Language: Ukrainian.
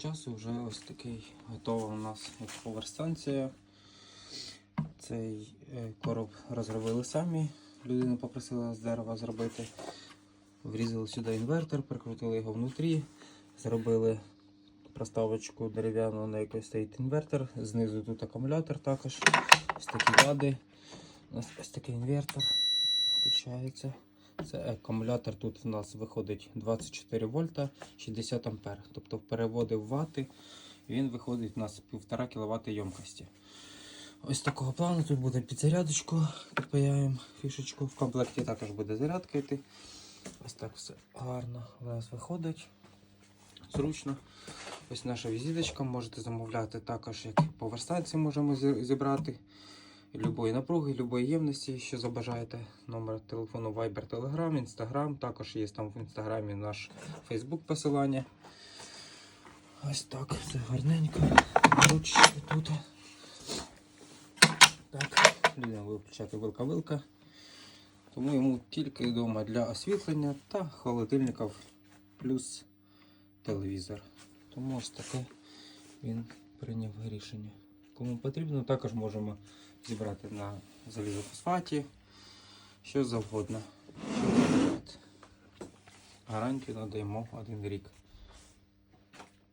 часу вже ось такий готова у нас як поверстанція. Цей е, короб розробили самі. Людина попросила з дерева зробити. Врізали сюди інвертор, прикрутили його внутрі, зробили проставочку дерев'яну, на якій стоїть інвертор. Знизу тут акумулятор також. Ось такі лади. У нас ось такий інвертор включається. Це акумулятор тут в нас виходить 24 вольта 60 ампер. Тобто переводив вати, він виходить у нас 1,5 кВт ємкості. Ось такого плану тут буде підзарядочку, підпаяємо фішечку. В комплекті також буде зарядка йти. Ось так все гарно у нас виходить. Зручно. Ось наша візиточка. Можете замовляти також, як поверстанції можемо зібрати. Любої напруги, любої ємності, що забажаєте. Номер телефону Viber, Telegram, Instagram. Також є там в інстаграмі наш Facebook посилання. Ось так, все гарненько. Ручки тут. Так, людина буде включати вилка-вилка. Тому йому тільки вдома для освітлення та холодильників плюс телевізор. Тому ось таке він прийняв рішення. Кому потрібно, також можемо зібрати на залізофосфаті, що завгодно. Гарантію надаємо один рік.